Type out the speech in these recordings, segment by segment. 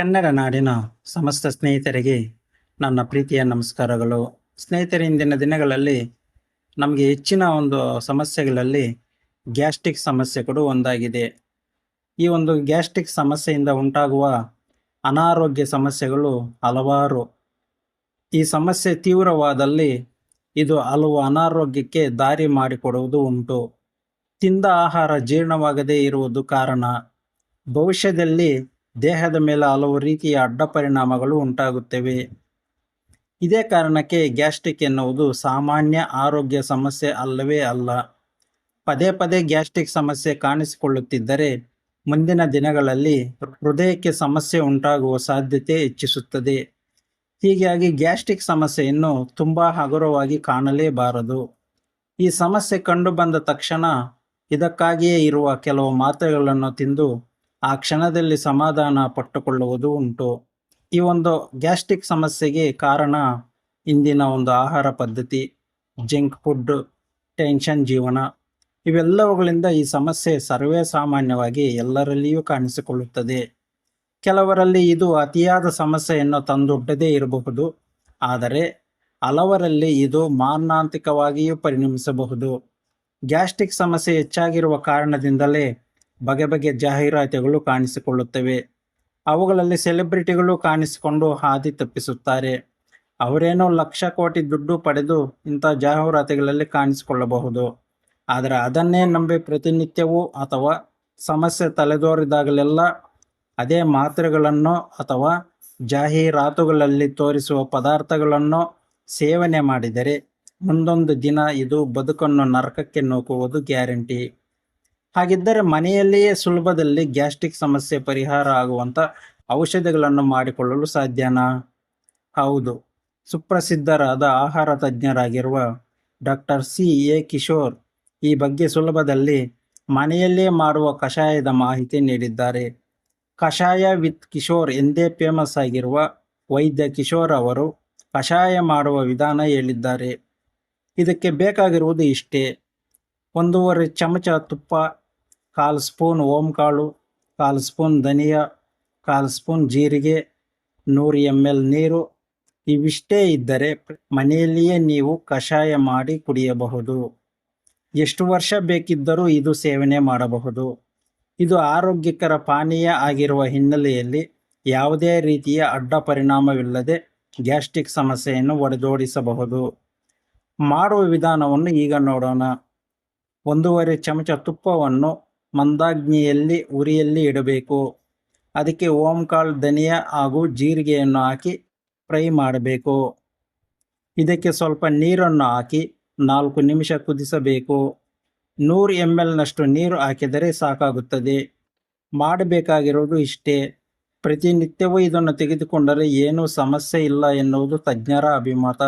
ಕನ್ನಡ ನಾಡಿನ ಸಮಸ್ತ ಸ್ನೇಹಿತರಿಗೆ ನನ್ನ ಪ್ರೀತಿಯ ನಮಸ್ಕಾರಗಳು. ಸ್ನೇಹಿತರೆ ಇಂದಿನ ದಿನಗಳಲ್ಲಿ ನಮಗೆ ಹೆಚ್ಚಿನ ಒಂದು ಸಮಸ್ಯೆಗಳಲ್ಲಿ ಗ್ಯಾಸ್ಟ್ರಿಕ್ ಕೂಡ ಒಂದಾಗಿದೆ. ಈ ಒಂದು ಗ್ಯಾಸ್ಟ್ರಿಕ್ ಸಮಸ್ಯೆಯಿಂದ ಉಂಟಾಗುವ ಅನಾರೋಗ್ಯ ಸಮಸ್ಯೆಗಳು ಹಲವಾರು. ಈ ಸಮಸ್ಯೆ ತೀವ್ರವಾದಲ್ಲಿ ಇದು ಹಲವು ಅನಾರೋಗ್ಯಕ್ಕೆ ದಾರಿ ಮಾಡಿಕೊಡುವುದು ಉಂಟು. ತಿಂದ ಆಹಾರ ಜೀರ್ಣವಾಗದೇ ಇರುವುದು ಕಾರಣ. ಭವಿಷ್ಯದಲ್ಲಿ ದೇಹದ ಮೇಲೆ ಹಲವು ರೀತಿಯ ಅಡ್ಡ ಪರಿಣಾಮಗಳು ಉಂಟಾಗುತ್ತವೆ. ಇದೇ ಕಾರಣಕ್ಕೆ ಗ್ಯಾಸ್ಟ್ರಿಕ್ ಎನ್ನುವುದು ಸಾಮಾನ್ಯ ಆರೋಗ್ಯ ಸಮಸ್ಯೆ ಅಲ್ಲವೇ ಅಲ್ಲ. ಪದೇ ಪದೇ ಗ್ಯಾಸ್ಟ್ರಿಕ್ ಸಮಸ್ಯೆ ಕಾಣಿಸಿಕೊಳ್ಳುತ್ತಿದ್ದರೆ ಮುಂದಿನ ದಿನಗಳಲ್ಲಿ ಹೃದಯಕ್ಕೆ ಸಮಸ್ಯೆ ಉಂಟಾಗುವ ಸಾಧ್ಯತೆ ಹೆಚ್ಚಿಸುತ್ತದೆ. ಹೀಗಾಗಿ ಗ್ಯಾಸ್ಟ್ರಿಕ್ ಸಮಸ್ಯೆಯನ್ನು ತುಂಬ ಹಗುರವಾಗಿ ಕಾಣಲೇಬಾರದು. ಈ ಸಮಸ್ಯೆ ಕಂಡುಬಂದ ತಕ್ಷಣ ಇದಕ್ಕಾಗಿಯೇ ಇರುವ ಕೆಲವು ಮಾತ್ರೆಗಳನ್ನು ತಿಂದು ಆ ಕ್ಷಣದಲ್ಲಿ ಸಮಾಧಾನ ಪಟ್ಟುಕೊಳ್ಳುವುದು ಉಂಟು. ಈ ಒಂದು ಗ್ಯಾಸ್ಟ್ರಿಕ್ ಸಮಸ್ಯೆಗೆ ಕಾರಣ ಇಂದಿನ ಒಂದು ಆಹಾರ ಪದ್ಧತಿ, ಜಂಕ್ ಫುಡ್, ಟೆನ್ಷನ್ ಜೀವನ. ಇವೆಲ್ಲವುಗಳಿಂದ ಈ ಸಮಸ್ಯೆ ಸರ್ವೇ ಸಾಮಾನ್ಯವಾಗಿ ಎಲ್ಲರಲ್ಲಿಯೂ ಕಾಣಿಸಿಕೊಳ್ಳುತ್ತದೆ. ಕೆಲವರಲ್ಲಿ ಇದು ಅತಿಯಾದ ಸಮಸ್ಯೆಯನ್ನು ತಂದೊಡ್ಡದೇ ಇರಬಹುದು. ಆದರೆ ಹಲವರಲ್ಲಿ ಇದು ಮಾರಣಾಂತಿಕವಾಗಿಯೂ ಪರಿಣಮಿಸಬಹುದು. ಗ್ಯಾಸ್ಟ್ರಿಕ್ ಸಮಸ್ಯೆ ಹೆಚ್ಚಾಗಿರುವ ಕಾರಣದಿಂದಲೇ ಬಗೆ ಬಗೆಯ ಜಾಹೀರಾತುಗಳು ಕಾಣಿಸಿಕೊಳ್ಳುತ್ತವೆ. ಅವುಗಳಲ್ಲಿ ಸೆಲೆಬ್ರಿಟಿಗಳು ಕಾಣಿಸಿಕೊಂಡು ಹಾದಿ ತಪ್ಪಿಸುತ್ತಾರೆ. ಅವರೇನೋ ಲಕ್ಷ ಕೋಟಿ ದುಡ್ಡು ಪಡೆದು ಇಂಥ ಜಾಹೀರಾತುಗಳಲ್ಲಿ ಕಾಣಿಸಿಕೊಳ್ಳಬಹುದು. ಆದರೆ ಅದನ್ನೇ ನಂಬಿ ಪ್ರತಿನಿತ್ಯವೂ ಅಥವಾ ಸಮಸ್ಯೆ ತಲೆದೋರಿದಾಗಲೆಲ್ಲ ಅದೇ ಮಾತ್ರೆಗಳನ್ನು ಅಥವಾ ಜಾಹೀರಾತುಗಳಲ್ಲಿ ತೋರಿಸುವ ಪದಾರ್ಥಗಳನ್ನು ಸೇವನೆ ಮಾಡಿದರೆ ಮುಂದೊಂದು ದಿನ ಇದು ಬದುಕನ್ನು ನರಕಕ್ಕೆ ನೂಕುವುದು ಗ್ಯಾರಂಟಿ. ಹಾಗಿದ್ದರೆ ಮನೆಯಲ್ಲಿಯೇ ಸುಲಭದಲ್ಲಿ ಗ್ಯಾಸ್ಟ್ರಿಕ್ ಸಮಸ್ಯೆ ಪರಿಹಾರ ಆಗುವಂಥ ಔಷಧಿಗಳನ್ನು ಮಾಡಿಕೊಳ್ಳಲು ಸಾಧ್ಯನಾ? ಹೌದು. ಸುಪ್ರಸಿದ್ಧರಾದ ಆಹಾರ ತಜ್ಞರಾಗಿರುವ ಡಾಕ್ಟರ್ ಸಿ ಎ ಕಿಶೋರ್ ಈ ಬಗ್ಗೆ ಸುಲಭದಲ್ಲಿ ಮನೆಯಲ್ಲೇ ಮಾಡುವ ಕಷಾಯದ ಮಾಹಿತಿ ನೀಡಿದ್ದಾರೆ. ಕಷಾಯ ವಿತ್ ಕಿಶೋರ್ ಎಂದೇ ಫೇಮಸ್ ಆಗಿರುವ ವೈದ್ಯ ಕಿಶೋರ್ ಅವರು ಕಷಾಯ ಮಾಡುವ ವಿಧಾನ ಹೇಳಿದ್ದಾರೆ. ಇದಕ್ಕೆ ಬೇಕಾಗಿರುವುದು ಇಷ್ಟೇ. ಒಂದೂವರೆ ಚಮಚ ತುಪ್ಪ ಕಾಲು ಸ್ಪೂನ್ ಓಂಕಾಳು, ಕಾಲು ಸ್ಪೂನ್ ಧನಿಯಾ, ಕಾಲು ಸ್ಪೂನ್ ಜೀರಿಗೆ, ನೂರು ಎಂ ಎಲ್ ನೀರು. ಇವಿಷ್ಟೇ ಇದ್ದರೆ ಮನೆಯಲ್ಲಿಯೇ ನೀವು ಕಷಾಯ ಮಾಡಿ ಕುಡಿಯಬಹುದು. ಎಷ್ಟು ವರ್ಷ ಬೇಕಿದ್ದರೂ ಇದು ಸೇವನೆ ಮಾಡಬಹುದು. ಇದು ಆರೋಗ್ಯಕರ ಪಾನೀಯ ಆಗಿರುವ ಹಿನ್ನೆಲೆಯಲ್ಲಿ ಯಾವುದೇ ರೀತಿಯ ಅಡ್ಡ ಪರಿಣಾಮವಿಲ್ಲದೆ ಗ್ಯಾಸ್ಟ್ರಿಕ್ ಸಮಸ್ಯೆಯನ್ನು ಒಡೆದೋಡಿಸಬಹುದು. ಮಾಡುವ ವಿಧಾನವನ್ನು ಈಗ ನೋಡೋಣ. ಒಂದೂವರೆ ಚಮಚ ತುಪ್ಪವನ್ನು ಮಂದಾಗ್ನಿಯಲ್ಲಿ ಉರಿಯಲ್ಲಿ ಇಡಬೇಕು. ಅದಕ್ಕೆ ಓಂಕಾಳು ಧನಿಯ ಹಾಗೂ ಜೀರಿಗೆಯನ್ನು ಹಾಕಿ ಫ್ರೈ ಮಾಡಬೇಕು. ಇದಕ್ಕೆ ಸ್ವಲ್ಪ ನೀರನ್ನು ಹಾಕಿ ನಾಲ್ಕು ನಿಮಿಷ ಕುದಿಸಬೇಕು. ನೂರು ಎಂ ಎಲ್ನಷ್ಟು ನೀರು ಹಾಕಿದರೆ ಸಾಕಾಗುತ್ತದೆ. ಮಾಡಬೇಕಾಗಿರೋದು ಇಷ್ಟೇ. ಪ್ರತಿನಿತ್ಯವೂ ಇದನ್ನು ತೆಗೆದುಕೊಂಡರೆ ಏನೂ ಸಮಸ್ಯೆ ಇಲ್ಲ ಎನ್ನುವುದು ತಜ್ಞರ ಅಭಿಮತ.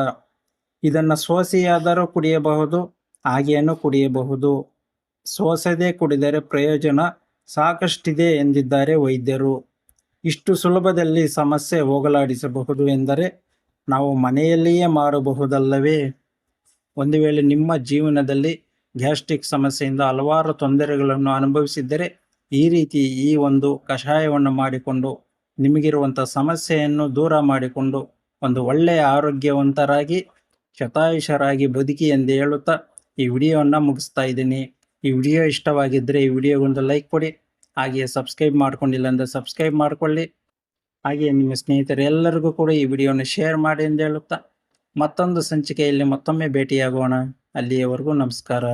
ಇದನ್ನು ಸೋಸಿಯಾದರೂ ಕುಡಿಯಬಹುದು ಹಾಗೆಯನ್ನು ಕುಡಿಯಬಹುದು. ಸೋಸದೆ ಕುಡಿದರೆ ಪ್ರಯೋಜನ ಸಾಕಷ್ಟಿದೆ ಎಂದಿದ್ದಾರೆ ವೈದ್ಯರು. ಇಷ್ಟು ಸುಲಭದಲ್ಲಿ ಸಮಸ್ಯೆ ಹೋಗಲಾಡಿಸಬಹುದು ಎಂದರೆ ನಾವು ಮನೆಯಲ್ಲಿಯೇ ಮಾಡಬಹುದಲ್ಲವೇ ಒಂದು ವೇಳೆ ನಿಮ್ಮ ಜೀವನದಲ್ಲಿ ಗ್ಯಾಸ್ಟ್ರಿಕ್ ಸಮಸ್ಯೆಯಿಂದ ಹಲವಾರು ತೊಂದರೆಗಳನ್ನು ಅನುಭವಿಸಿದ್ದರೆ ಈ ರೀತಿ ಈ ಒಂದು ಕಷಾಯವನ್ನು ಮಾಡಿಕೊಂಡು ನಿಮಗಿರುವಂಥ ಸಮಸ್ಯೆಯನ್ನು ದೂರ ಮಾಡಿಕೊಂಡು ಒಂದು ಒಳ್ಳೆಯ ಆರೋಗ್ಯವಂತರಾಗಿ, ಶತಾಯುಷರಾಗಿ ಬದುಕಿ ಎಂದು ಹೇಳುತ್ತಾ ಈ ವಿಡಿಯೋವನ್ನು ಮುಗಿಸ್ತಾ ಇದ್ದೀನಿ. ಈ ವಿಡಿಯೋ ಇಷ್ಟವಾಗಿದ್ದರೆ ಈ ವಿಡಿಯೋಗೊಂದು ಲೈಕ್ ಕೊಡಿ, ಹಾಗೆಯೇ ಸಬ್ಸ್ಕ್ರೈಬ್ ಮಾಡ್ಕೊಂಡಿಲ್ಲ ಅಂದರೆ ಸಬ್ಸ್ಕ್ರೈಬ್ ಮಾಡಿಕೊಳ್ಳಿ. ಹಾಗೆಯೇ ನಿಮ್ಮ ಸ್ನೇಹಿತರೆಲ್ಲರಿಗೂ ಕೂಡ ಈ ವಿಡಿಯೋನ ಶೇರ್ ಮಾಡಿ ಎಂದು ಹೇಳುತ್ತಾ ಮತ್ತೊಂದು ಸಂಚಿಕೆಯಲ್ಲಿ ಮತ್ತೊಮ್ಮೆ ಭೇಟಿಯಾಗೋಣ. ಅಲ್ಲಿಯವರೆಗೂ ನಮಸ್ಕಾರ.